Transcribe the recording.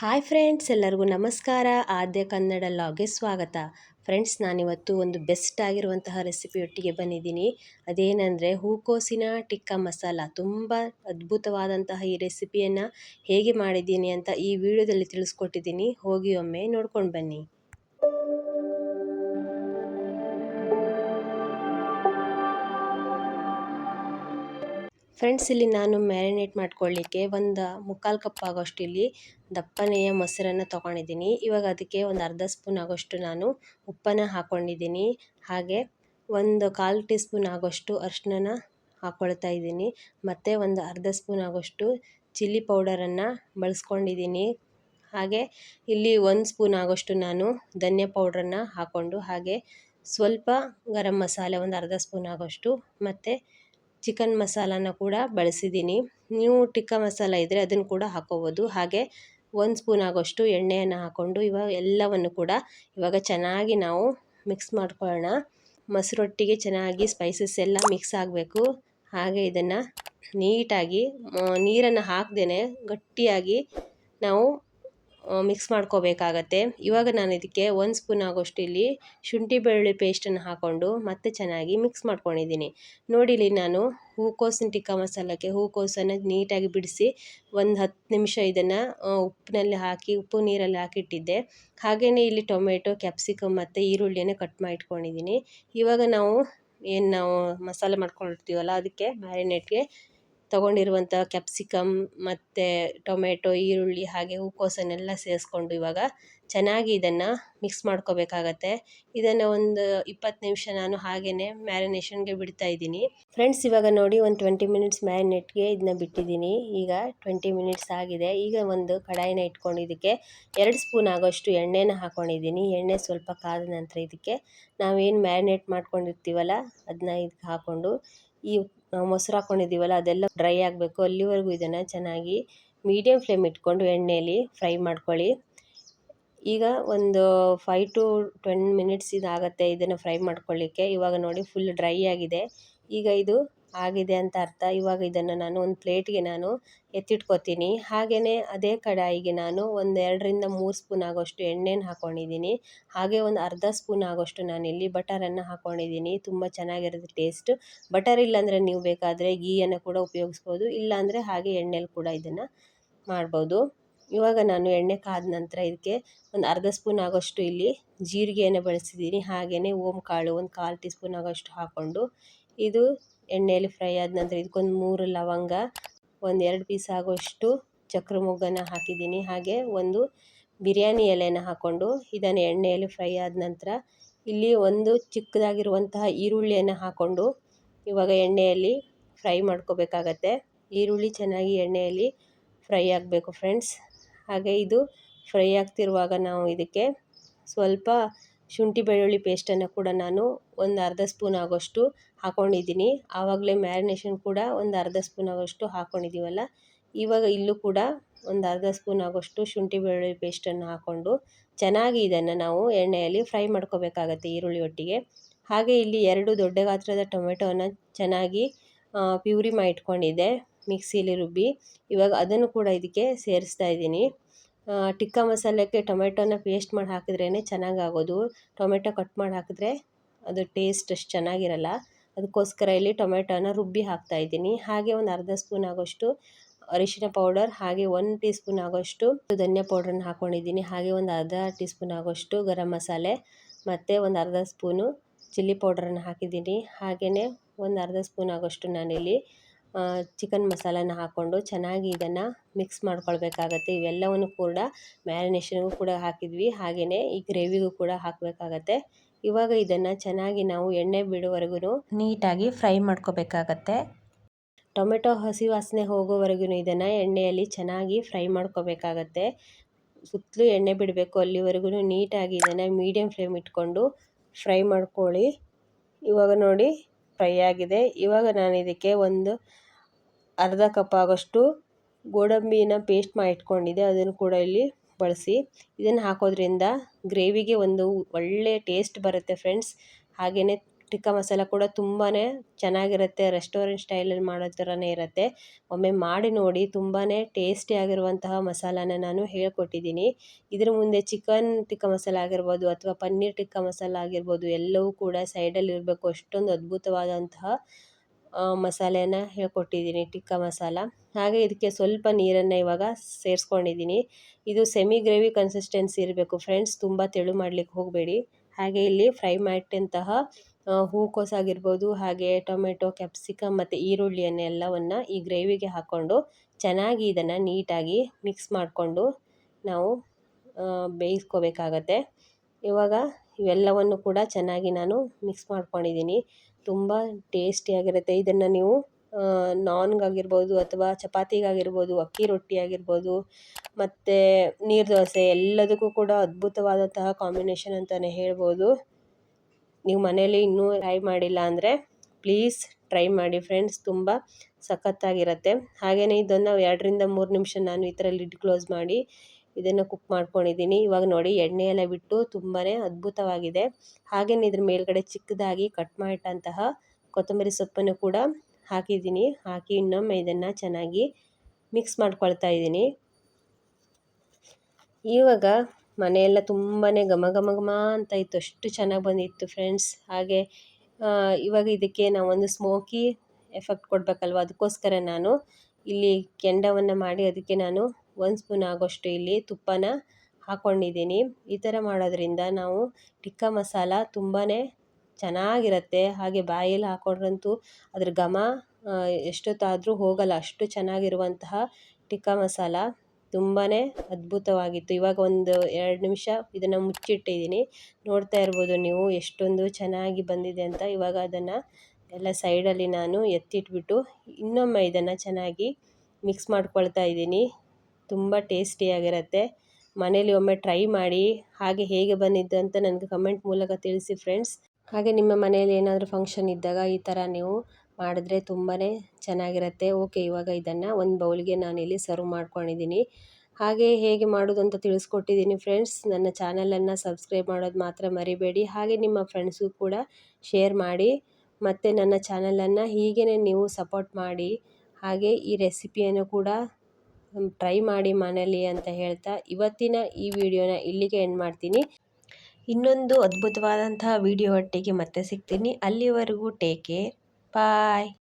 Hi friends, ಎಲ್ಲರಿಗೂ ನಮಸ್ಕಾರ. ಆದ್ಯ ಕನ್ನಡ ಲಾಗೆ ಸ್ವಾಗತ. ಫ್ರೆಂಡ್ಸ್, ನಾನಿವತ್ತು ಒಂದು ಬೆಸ್ಟ್ ಆಗಿರುವಂತಹ ರೆಸಿಪಿಯೊಟ್ಟಿಗೆ ಬಂದಿದ್ದೀನಿ. ಅದೇನೆಂದರೆ ಹೂಕೋಸಿನ ಟಿಕ್ಕ ಮಸಾಲ. ತುಂಬ ಅದ್ಭುತವಾದಂತಹ ಈ ರೆಸಿಪಿಯನ್ನು ಹೇಗೆ ಮಾಡಿದ್ದೀನಿ ಅಂತ ಈ ವಿಡಿಯೋದಲ್ಲಿ ತಿಳಿಸ್ಕೊಟ್ಟಿದ್ದೀನಿ. ಹೋಗಿ ಒಮ್ಮೆ ನೋಡ್ಕೊಂಡು ಬನ್ನಿ. ಫ್ರೆಂಡ್ಸ್ ಇಲ್ಲಿ ನಾನು ಮ್ಯಾರಿನೇಟ್ ಮಾಡ್ಕೊಳ್ಳಿಕ್ಕೆ ಒಂದು ಮುಕ್ಕಾಲು ಕಪ್ ಆಗೋಷ್ಟು ಇಲ್ಲಿ ದಪ್ಪನೆಯ ಮೊಸರನ್ನು ತೊಗೊಂಡಿದ್ದೀನಿ. ಇವಾಗ ಅದಕ್ಕೆ ಒಂದು ಅರ್ಧ ಸ್ಪೂನ್ ಆಗೋಷ್ಟು ನಾನು ಉಪ್ಪನ್ನು ಹಾಕ್ಕೊಂಡಿದ್ದೀನಿ ಹಾಗೆ ಒಂದು ಕಾಲು ಟೀ ಸ್ಪೂನ್ ಆಗೋಷ್ಟು ಅರ್ಶಿನ ಹಾಕ್ಕೊಳ್ತಾ ಇದ್ದೀನಿ. ಮತ್ತು ಒಂದು ಅರ್ಧ ಸ್ಪೂನ್ ಆಗೋಷ್ಟು ಚಿಲ್ಲಿ ಪೌಡರನ್ನು ಬಳಸ್ಕೊಂಡಿದ್ದೀನಿ. ಹಾಗೆ ಇಲ್ಲಿ ಒಂದು ಸ್ಪೂನ್ ಆಗೋಷ್ಟು ನಾನು ಧನ್ಯ ಪೌಡ್ರನ್ನು ಹಾಕ್ಕೊಂಡು ಹಾಗೆ ಸ್ವಲ್ಪ ಗರಂ ಮಸಾಲೆ ಒಂದು ಅರ್ಧ ಸ್ಪೂನ್ ಆಗೋಷ್ಟು ಮತ್ತು ಚಿಕನ್ ಮಸಾಲಾನ ಕೂಡ ಬಳಸಿದ್ದೀನಿ. ನೀವು ಟಿಕ್ಕ ಮಸಾಲ ಇದ್ದರೆ ಅದನ್ನು ಕೂಡ ಹಾಕ್ಕೋಬೋದು ಹಾಗೆ ಒಂದು ಸ್ಪೂನ್ ಆಗೋಷ್ಟು ಎಣ್ಣೆಯನ್ನು ಹಾಕ್ಕೊಂಡು ಇವಾಗ ಎಲ್ಲವನ್ನು ಕೂಡ ಇವಾಗ ಚೆನ್ನಾಗಿ ನಾವು ಮಿಕ್ಸ್ ಮಾಡ್ಕೊಳ್ಳೋಣ. ಮೊಸರೊಟ್ಟಿಗೆ ಚೆನ್ನಾಗಿ ಸ್ಪೈಸಸ್ ಎಲ್ಲ ಮಿಕ್ಸ್ ಆಗಬೇಕು. ಹಾಗೆ ಇದನ್ನು ನೀಟಾಗಿ ನೀರನ್ನು ಹಾಕ್ದೇ ಗಟ್ಟಿಯಾಗಿ ನಾವು ಮಿಕ್ಸ್ ಮಾಡ್ಕೋಬೇಕಾಗತ್ತೆ. ಇವಾಗ ನಾನು ಇದಕ್ಕೆ ಒಂದು ಸ್ಪೂನ್ ಆಗೋಷ್ಟು ಇಲ್ಲಿ ಶುಂಠಿ ಬೆಳ್ಳುಳ್ಳಿ ಪೇಸ್ಟನ್ನು ಹಾಕ್ಕೊಂಡು ಮತ್ತೆ ಚೆನ್ನಾಗಿ ಮಿಕ್ಸ್ ಮಾಡ್ಕೊಂಡಿದ್ದೀನಿ. ನೋಡಿ ಇಲ್ಲಿ ನಾನು ಹೂಕೋಸಿನ ಟಿಕ್ಕ ಮಸಾಲಕ್ಕೆ ಹೂಕೋಸನ್ನು ನೀಟಾಗಿ ಬಿಡಿಸಿ ಒಂದು ಹತ್ತು ನಿಮಿಷ ಇದನ್ನು ಉಪ್ಪಿನಲ್ಲಿ ಹಾಕಿ, ಉಪ್ಪು ನೀರಲ್ಲಿ ಹಾಕಿಟ್ಟಿದ್ದೆ. ಹಾಗೆಯೇ ಇಲ್ಲಿ ಟೊಮೆಟೊ, ಕ್ಯಾಪ್ಸಿಕಮ್ ಮತ್ತು ಈರುಳ್ಳಿಯನ್ನು ಕಟ್ ಮಾಡಿ ಇಟ್ಕೊಂಡಿದ್ದೀನಿ ಇವಾಗ ನಾವು ಏನು ನಾವು ಮಸಾಲೆ ಮಾಡ್ಕೊಂಡಿರ್ತೀವಲ್ಲ ಅದಕ್ಕೆ ಮ್ಯಾರಿನೇಟ್ಗೆ ತೊಗೊಂಡಿರುವಂಥ ಕ್ಯಾಪ್ಸಿಕಮ್ ಮತ್ತು ಟೊಮೆಟೊ, ಈರುಳ್ಳಿ ಹಾಗೆ ಹೂಕೋಸನ್ನೆಲ್ಲ ಸೇರಿಸ್ಕೊಂಡು ಇವಾಗ ಚೆನ್ನಾಗಿ ಇದನ್ನು ಮಿಕ್ಸ್ ಮಾಡ್ಕೋಬೇಕಾಗತ್ತೆ. ಇದನ್ನು ಒಂದು ಇಪ್ಪತ್ತು ನಿಮಿಷ ನಾನು ಹಾಗೆಯೇ ಮ್ಯಾರಿನೇಷನ್ಗೆ ಬಿಡ್ತಾ ಇದ್ದೀನಿ. ಫ್ರೆಂಡ್ಸ್ ಇವಾಗ ನೋಡಿ ಒಂದು ಟ್ವೆಂಟಿ ಮಿನಿಟ್ಸ್ ಮ್ಯಾರಿನೇಟ್ಗೆ ಇದನ್ನ ಬಿಟ್ಟಿದ್ದೀನಿ. ಈಗ ಟ್ವೆಂಟಿ ಮಿನಿಟ್ಸ್ ಆಗಿದೆ. ಈಗ ಒಂದು ಕಡಾಯಿನ ಇಟ್ಕೊಂಡು ಇದಕ್ಕೆ ಎರಡು ಸ್ಪೂನ್ ಆಗೋಷ್ಟು ಎಣ್ಣೆನ ಹಾಕ್ಕೊಂಡಿದ್ದೀನಿ ಎಣ್ಣೆ ಸ್ವಲ್ಪ ಕಾದ ನಂತರ ಇದಕ್ಕೆ ನಾವೇನು ಮ್ಯಾರಿನೇಟ್ ಮಾಡ್ಕೊಂಡಿರ್ತೀವಲ್ಲ, ಅದನ್ನ ಇದಕ್ಕೆ ಹಾಕ್ಕೊಂಡು ಈ ಮೊಸರು ಹಾಕ್ಕೊಂಡಿದ್ದೀವಲ್ಲ ಅದೆಲ್ಲ ಡ್ರೈ ಆಗಬೇಕು. ಅಲ್ಲಿವರೆಗೂ ಇದನ್ನು ಚೆನ್ನಾಗಿ ಮೀಡಿಯಮ್ ಫ್ಲೇಮ್ ಇಟ್ಕೊಂಡು ಎಣ್ಣೆಯಲ್ಲಿ ಫ್ರೈ ಮಾಡ್ಕೊಳ್ಳಿ. ಈಗ ಒಂದು ಫೈವ್ ಟು ಟ್ವೆನ್ ಮಿನಿಟ್ಸ್ ಇದಾಗುತ್ತೆ ಇದನ್ನು ಫ್ರೈ ಮಾಡ್ಕೊಳ್ಳಿಕ್ಕೆ. ಇವಾಗ ನೋಡಿ ಫುಲ್ ಡ್ರೈ ಆಗಿದೆ. ಈಗ ಇದು ಆಗಿದೆ ಅಂತ ಅರ್ಥ. ಇವಾಗ ಇದನ್ನು ನಾನು ಒಂದು ಪ್ಲೇಟಿಗೆ ನಾನು ಎತ್ತಿಟ್ಕೊತೀನಿ. ಹಾಗೆಯೇ ಅದೇ ಕಡಾಯಿಗೆ ನಾನು ಒಂದು ಎರಡರಿಂದ ಮೂರು ಸ್ಪೂನ್ ಆಗೋಷ್ಟು ಎಣ್ಣೆನ ಹಾಕ್ಕೊಂಡಿದ್ದೀನಿ ಹಾಗೆ ಒಂದು ಅರ್ಧ ಸ್ಪೂನ್ ಆಗೋಷ್ಟು ನಾನಿಲ್ಲಿ ಬಟರನ್ನು ಹಾಕ್ಕೊಂಡಿದ್ದೀನಿ ತುಂಬ ಚೆನ್ನಾಗಿರುತ್ತೆ ಟೇಸ್ಟ್. ಬಟರ್ ಇಲ್ಲಾಂದರೆ ನೀವು ಬೇಕಾದರೆ ಗೀಯನ್ನು ಕೂಡ ಉಪಯೋಗಿಸ್ಬೋದು. ಇಲ್ಲಾಂದರೆ ಹಾಗೆ ಎಣ್ಣೆಲಿ ಕೂಡ ಇದನ್ನು ಮಾಡ್ಬೋದು. ಇವಾಗ ನಾನು ಎಣ್ಣೆ ಕಾದ ನಂತರ ಇದಕ್ಕೆ ಒಂದು ಅರ್ಧ ಸ್ಪೂನ್ ಆಗೋಷ್ಟು ಇಲ್ಲಿ ಜೀರಿಗೆಯನ್ನು ಬಳಸಿದ್ದೀನಿ. ಹಾಗೆಯೇ ಓಮ್ ಕಾಳು ಒಂದು ಕಾಲು ಟೀ ಸ್ಪೂನ್ ಆಗೋಷ್ಟು ಹಾಕ್ಕೊಂಡು ಇದು ಎಣ್ಣೆಯಲ್ಲಿ ಫ್ರೈ ಆದ ನಂತರ ಇದಕ್ಕೊಂದು ಮೂರು ಲವಂಗ, ಒಂದು ಎರಡು ಪೀಸ್ ಆಗೋಷ್ಟು ಚಕ್ರ ಮೊಗ್ಗನ್ನು ಹಾಕಿದ್ದೀನಿ. ಹಾಗೆ ಒಂದು ಬಿರಿಯಾನಿ ಎಲೆನ ಹಾಕ್ಕೊಂಡು ಇದನ್ನು ಎಣ್ಣೆಯಲ್ಲಿ ಫ್ರೈ ಆದ ನಂತರ ಇಲ್ಲಿ ಒಂದು ಚಿಕ್ಕದಾಗಿರುವಂತಹ ಈರುಳ್ಳಿಯನ್ನು ಹಾಕ್ಕೊಂಡು ಇವಾಗ ಎಣ್ಣೆಯಲ್ಲಿ ಫ್ರೈ ಮಾಡ್ಕೋಬೇಕಾಗತ್ತೆ. ಈರುಳ್ಳಿ ಚೆನ್ನಾಗಿ ಎಣ್ಣೆಯಲ್ಲಿ ಫ್ರೈ ಆಗಬೇಕು ಫ್ರೆಂಡ್ಸ್. ಹಾಗೆ ಇದು ಫ್ರೈ ಆಗ್ತಿರುವಾಗ ನಾವು ಇದಕ್ಕೆ ಸ್ವಲ್ಪ ಶುಂಠಿ ಬೆಳ್ಳುಳ್ಳಿ ಪೇಸ್ಟನ್ನು ಕೂಡ ನಾನು ಒಂದು ಅರ್ಧ ಸ್ಪೂನ್ ಆಗೋಷ್ಟು ಹಾಕ್ಕೊಂಡಿದ್ದೀನಿ ಆವಾಗಲೇ ಮ್ಯಾರಿನೇಷನ್ ಕೂಡ ಒಂದು ಅರ್ಧ ಸ್ಪೂನ್ ಆಗೋಷ್ಟು ಹಾಕ್ಕೊಂಡಿದ್ದೀವಲ್ಲ ಇವಾಗ ಇಲ್ಲೂ ಕೂಡ ಒಂದು ಅರ್ಧ ಸ್ಪೂನ್ ಆಗೋಷ್ಟು ಶುಂಠಿ ಬೆಳ್ಳುಳ್ಳಿ ಪೇಸ್ಟನ್ನು ಹಾಕ್ಕೊಂಡು ಚೆನ್ನಾಗಿ ಇದನ್ನು ನಾವು ಎಣ್ಣೆಯಲ್ಲಿ ಫ್ರೈ ಮಾಡ್ಕೋಬೇಕಾಗತ್ತೆ ಈರುಳ್ಳಿ ಒಟ್ಟಿಗೆ. ಹಾಗೆ ಇಲ್ಲಿ ಎರಡು ದೊಡ್ಡ ಗಾತ್ರದ ಟೊಮೆಟೊನ ಚೆನ್ನಾಗಿ ಪ್ಯೂರಿ ಮಾಡಿ ಇಟ್ಕೊಂಡಿದ್ದೆ, ಮಿಕ್ಸಿಲಿ ರುಬ್ಬಿ. ಇವಾಗ ಅದನ್ನು ಕೂಡ ಇದಕ್ಕೆ ಸೇರಿಸ್ತಾ ಇದ್ದೀನಿ. ಟಿಕ್ಕ ಮಸಾಲೆಗೆ ಟೊಮೆಟೊನ ಪೇಸ್ಟ್ ಮಾಡಿ ಹಾಕಿದ್ರೇ ಚೆನ್ನಾಗಾಗೋದು. ಟೊಮೆಟೊ ಕಟ್ ಮಾಡಿ ಹಾಕಿದ್ರೆ ಅದು ಟೇಸ್ಟ್ ಅಷ್ಟು ಚೆನ್ನಾಗಿರಲ್ಲ. ಅದಕ್ಕೋಸ್ಕರ ಇಲ್ಲಿ ಟೊಮೆಟೊನ ರುಬ್ಬಿ ಹಾಕ್ತಾಯಿದ್ದೀನಿ ಹಾಗೆ ಒಂದು ಅರ್ಧ ಸ್ಪೂನ್ ಆಗೋಷ್ಟು ಅರಿಶಿನ ಪೌಡರ್, ಹಾಗೆ ಒಂದು ಟೀ ಸ್ಪೂನ್ ಆಗೋಷ್ಟು ಧನಿಯಾ ಪೌಡ್ರನ್ನ ಹಾಕ್ಕೊಂಡಿದ್ದೀನಿ ಹಾಗೆ ಒಂದು ಅರ್ಧ ಟೀ ಸ್ಪೂನ್ ಆಗೋಷ್ಟು ಗರಂ ಮಸಾಲೆ ಮತ್ತು ಒಂದು ಅರ್ಧ ಸ್ಪೂನು ಚಿಲ್ಲಿ ಪೌಡ್ರನ್ನು ಹಾಕಿದ್ದೀನಿ. ಹಾಗೆಯೇ ಒಂದು ಅರ್ಧ ಸ್ಪೂನ್ ಆಗೋಷ್ಟು ನಾನಿಲ್ಲಿ ಚಿಕನ್ ಮಸಾಲಾನ ಹಾಕ್ಕೊಂಡು ಚೆನ್ನಾಗಿ ಇದನ್ನು ಮಿಕ್ಸ್ ಮಾಡ್ಕೊಳ್ಬೇಕಾಗತ್ತೆ. ಇವೆಲ್ಲವನ್ನು ಕೂಡ ಮ್ಯಾರಿನೇಷನ್ಗೂ ಕೂಡ ಹಾಕಿದ್ವಿ. ಹಾಗೆಯೇ ಈ ಗ್ರೇವಿಗೂ ಕೂಡ ಹಾಕಬೇಕಾಗತ್ತೆ. ಇವಾಗ ಇದನ್ನು ಚೆನ್ನಾಗಿ ನಾವು ಎಣ್ಣೆ ಬಿಡುವವರೆಗೂ ನೀಟಾಗಿ ಫ್ರೈ ಮಾಡ್ಕೋಬೇಕಾಗತ್ತೆ. ಟೊಮೆಟೊ ಹಸಿ ವಾಸನೆ ಹೋಗೋವರೆಗೂ ಇದನ್ನು ಎಣ್ಣೆಯಲ್ಲಿ ಚೆನ್ನಾಗಿ ಫ್ರೈ ಮಾಡ್ಕೋಬೇಕಾಗತ್ತೆ. ಸುತ್ತಲೂ ಎಣ್ಣೆ ಬಿಡಬೇಕು. ಅಲ್ಲಿವರೆಗೂ ನೀಟಾಗಿ ಇದನ್ನು ಮೀಡಿಯಮ್ ಫ್ಲೇಮ್ ಇಟ್ಕೊಂಡು ಫ್ರೈ ಮಾಡ್ಕೊಳ್ಳಿ. ಇವಾಗ ನೋಡಿ ಫ್ರೈ ಆಗಿದೆ. ಇವಾಗ ನಾನು ಇದಕ್ಕೆ ಒಂದು ಅರ್ಧ ಕಪ್ ಆಗೋಷ್ಟು ಗೋಡಂಬಿನ ಪೇಸ್ಟ್ ಮಾಡಿ ಇಟ್ಕೊಂಡಿದ್ದೆ. ಅದನ್ನು ಕೂಡ ಇಲ್ಲಿ ಬಳಸಿ. ಇದನ್ನು ಹಾಕೋದ್ರಿಂದ ಗ್ರೇವಿಗೆ ಒಂದು ಒಳ್ಳೆಯ ಟೇಸ್ಟ್ ಬರುತ್ತೆ ಫ್ರೆಂಡ್ಸ್. ಹಾಗೆಯೇ ಟಿಕ್ಕಾ ಮಸಾಲ ಕೂಡ ತುಂಬಾ ಚೆನ್ನಾಗಿರುತ್ತೆ, ರೆಸ್ಟೋರೆಂಟ್ ಸ್ಟೈಲಲ್ಲಿ ಮಾಡೋ ಥರನೇ ಇರುತ್ತೆ. ಒಮ್ಮೆ ಮಾಡಿ ನೋಡಿ ತುಂಬಾ ಟೇಸ್ಟಿಯಾಗಿರುವಂತಹ ಮಸಾಲಾನ ನಾನು ಹೇಳ್ಕೊಟ್ಟಿದ್ದೀನಿ. ಇದ್ರ ಮುಂದೆ ಚಿಕನ್ ಟಿಕ್ಕಾ ಮಸಾಲ ಆಗಿರ್ಬೋದು ಅಥವಾ ಪನ್ನೀರ್ ಟಿಕ್ಕಾ ಮಸಾಲ ಆಗಿರ್ಬೋದು ಎಲ್ಲವೂ ಕೂಡ ಸೈಡಲ್ಲಿ ಇರಬೇಕು. ಅಷ್ಟೊಂದು ಅದ್ಭುತವಾದಂತಹ ಮಸಾಲೆನ ಹೇಳ್ಕೊಟ್ಟಿದ್ದೀನಿ ಟಿಕ್ಕಾ ಮಸಾಲ. ಹಾಗೆ ಇದಕ್ಕೆ ಸ್ವಲ್ಪ ನೀರನ್ನು ಇವಾಗ ಸೇರಿಸ್ಕೊಂಡಿದ್ದೀನಿ. ಇದು ಸೆಮಿ ಗ್ರೇವಿ ಕನ್ಸಿಸ್ಟೆನ್ಸಿ ಇರಬೇಕು. ಫ್ರೆಂಡ್ಸ್, ತುಂಬ ತೆಳು ಮಾಡಲಿಕ್ಕೆ ಹೋಗಬೇಡಿ. ಹಾಗೆ ಇಲ್ಲಿ ಫ್ರೈ ಮಾಡಿದಂತಹ ಹೂಕೋಸು ಆಗಿರ್ಬೋದು, ಹಾಗೆ ಟೊಮೆಟೊ, ಕ್ಯಾಪ್ಸಿಕಮ್ ಮತ್ತು ಈರುಳ್ಳಿಯನ್ನು ಎಲ್ಲವನ್ನು ಈ ಗ್ರೇವಿಗೆ ಹಾಕ್ಕೊಂಡು ಚೆನ್ನಾಗಿ ಇದನ್ನು ನೀಟಾಗಿ ಮಿಕ್ಸ್ ಮಾಡಿಕೊಂಡು ನಾವು ಬೇಯಿಸ್ಕೋಬೇಕಾಗತ್ತೆ. ಇವಾಗ ಇವೆಲ್ಲವನ್ನು ಕೂಡ ಚೆನ್ನಾಗಿ ನಾನು ಮಿಕ್ಸ್ ಮಾಡ್ಕೊಂಡಿದ್ದೀನಿ. ತುಂಬ ಟೇಸ್ಟಿಯಾಗಿರುತ್ತೆ ಇದನ್ನು ನೀವು ನಾನ್ಗಾಗಿರ್ಬೋದು ಅಥವಾ ಚಪಾತಿಗಾಗಿರ್ಬೋದು ಅಕ್ಕಿ ರೊಟ್ಟಿ ಆಗಿರ್ಬೋದು, ಮತ್ತು ನೀರು ದೋಸೆ ಎಲ್ಲದಕ್ಕೂ ಕೂಡ ಅದ್ಭುತವಾದಂತಹ ಕಾಂಬಿನೇಷನ್ ಅಂತಲೇ ಹೇಳ್ಬೋದು. ನೀವು ಮನೇಲಿ ಇನ್ನೂ ಟ್ರೈ ಮಾಡಿಲ್ಲ ಅಂದರೆ ಪ್ಲೀಸ್ ಟ್ರೈ ಮಾಡಿ ಫ್ರೆಂಡ್ಸ್ ತುಂಬ ಸಖತ್ತಾಗಿರುತ್ತೆ. ಹಾಗೆಯೇ ಇದನ್ನು ಎರಡರಿಂದ ಮೂರು ನಿಮಿಷ ನಾನು ಈ ಥರ ಲಿಡ್ ಕ್ಲೋಸ್ ಮಾಡಿ ಇದನ್ನು ಕುಕ್ ಮಾಡ್ಕೊಂಡಿದ್ದೀನಿ ಇವಾಗ ನೋಡಿ ಎಣ್ಣೆ ಎಲ್ಲ ಬಿಟ್ಟು ತುಂಬಾ ಅದ್ಭುತವಾಗಿದೆ. ಹಾಗೆಯೇ ಇದ್ರ ಮೇಲ್ಗಡೆ ಚಿಕ್ಕದಾಗಿ ಕಟ್ ಮಾಡಿಟ್ಟಂತಹ ಕೊತ್ತಂಬರಿ ಸೊಪ್ಪನ್ನು ಕೂಡ ಹಾಕಿದ್ದೀನಿ ಹಾಕಿ ಇನ್ನೊಮ್ಮೆ ಇದನ್ನು ಚೆನ್ನಾಗಿ ಮಿಕ್ಸ್ ಮಾಡ್ಕೊಳ್ತಾ ಇದ್ದೀನಿ ಇವಾಗ ಮನೆಯೆಲ್ಲ ತುಂಬಾ ಘಮ ಘಮ ಘಮ ಅಂತ ಇತ್ತು. ಅಷ್ಟು ಚೆನ್ನಾಗಿ ಬಂದಿತ್ತು ಫ್ರೆಂಡ್ಸ್. ಹಾಗೆ ಇವಾಗ ಇದಕ್ಕೆ ನಾವೊಂದು ಸ್ಮೋಕಿ ಎಫೆಕ್ಟ್ ಕೊಡಬೇಕಲ್ವ? ಅದಕ್ಕೋಸ್ಕರ ನಾನು ಇಲ್ಲಿ ಕೆಂಡವನ್ನು ಮಾಡಿ ಅದಕ್ಕೆ ನಾನು ಒಂದು ಸ್ಪೂನ್ ಆಗೋಷ್ಟು ಇಲ್ಲಿ ತುಪ್ಪನ ಹಾಕ್ಕೊಂಡಿದ್ದೀನಿ ಈ ಥರ ಮಾಡೋದ್ರಿಂದ ನಾವು ಟಿಕ್ಕ ಮಸಾಲ ತುಂಬಾ ಚೆನ್ನಾಗಿರುತ್ತೆ. ಹಾಗೆ ಬಾಯಲ್ಲಿ ಹಾಕೊಂಡ್ರಂತೂ ಅದ್ರ ಘಮ ಎಷ್ಟೊತ್ತಾದರೂ ಹೋಗಲ್ಲ. ಅಷ್ಟು ಚೆನ್ನಾಗಿರುವಂತಹ ಟಿಕ್ಕ ಮಸಾಲ ತುಂಬಾ ಅದ್ಭುತವಾಗಿತ್ತು. ಇವಾಗ ಒಂದು ಎರಡು ನಿಮಿಷ ಇದನ್ನು ಮುಚ್ಚಿಟ್ಟಿದ್ದೀನಿ. ನೋಡ್ತಾ ಇರ್ಬೋದು ನೀವು ಎಷ್ಟೊಂದು ಚೆನ್ನಾಗಿ ಬಂದಿದೆ ಅಂತ. ಇವಾಗ ಅದನ್ನು ಎಲ್ಲ ಸೈಡಲ್ಲಿ ನಾನು ಎತ್ತಿಟ್ಬಿಟ್ಟು ಇನ್ನೊಮ್ಮೆ ಇದನ್ನು ಚೆನ್ನಾಗಿ ಮಿಕ್ಸ್ ಮಾಡ್ಕೊಳ್ತಾ ಇದ್ದೀನಿ. ತುಂಬ ಟೇಸ್ಟಿಯಾಗಿರುತ್ತೆ ಮನೇಲಿ ಒಮ್ಮೆ ಟ್ರೈ ಮಾಡಿ ಹಾಗೆ ಹೇಗೆ ಬಂದಿದ್ದು ಅಂತ ನನಗೆ ಕಮೆಂಟ್ ಮೂಲಕ ತಿಳಿಸಿ ಫ್ರೆಂಡ್ಸ್ ಹಾಗೆ ನಿಮ್ಮ ಮನೆಯಲ್ಲಿ ಏನಾದರೂ ಫಂಕ್ಷನ್ ಇದ್ದಾಗ ಈ ಥರ ನೀವು ಮಾಡಿದ್ರೆ ತುಂಬಾ ಚೆನ್ನಾಗಿರುತ್ತೆ. ಓಕೆ, ಇವಾಗ ಇದನ್ನು ಒಂದು ಬೌಲ್ಗೆ ನಾನಿಲ್ಲಿ ಸರ್ವ್ ಮಾಡ್ಕೊಂಡಿದ್ದೀನಿ ಹಾಗೆ ಹೇಗೆ ಮಾಡೋದು ಅಂತ ತಿಳಿಸ್ಕೊಟ್ಟಿದ್ದೀನಿ ಫ್ರೆಂಡ್ಸ್. ನನ್ನ ಚಾನಲನ್ನು ಸಬ್ಸ್ಕ್ರೈಬ್ ಮಾಡೋದು ಮಾತ್ರ ಮರಿಬೇಡಿ. ಹಾಗೆ ನಿಮ್ಮ ಫ್ರೆಂಡ್ಸ್ಗೂ ಕೂಡ ಶೇರ್ ಮಾಡಿ. ಮತ್ತು ನನ್ನ ಚಾನಲನ್ನು ಹೀಗೇ ನೀವು ಸಪೋರ್ಟ್ ಮಾಡಿ. ಹಾಗೆ ಈ ರೆಸಿಪಿಯನ್ನು ಕೂಡ ಟ್ರೈ ಮಾಡಿ ಮನೇಲಿ ಅಂತ ಹೇಳ್ತಾ ಇವತ್ತಿನ ಈ ವಿಡಿಯೋನ ಇಲ್ಲಿಗೆ ಎಂಡ್ ಮಾಡ್ತೀನಿ. ಇನ್ನೊಂದು ಅದ್ಭುತವಾದಂತಹ ವಿಡಿಯೋ ಒಟ್ಟಿಗೆ ಮತ್ತೆ ಸಿಗ್ತೀನಿ. ಅಲ್ಲಿವರೆಗೂ ಟೇಕ್ ಕೇರ್. Bye.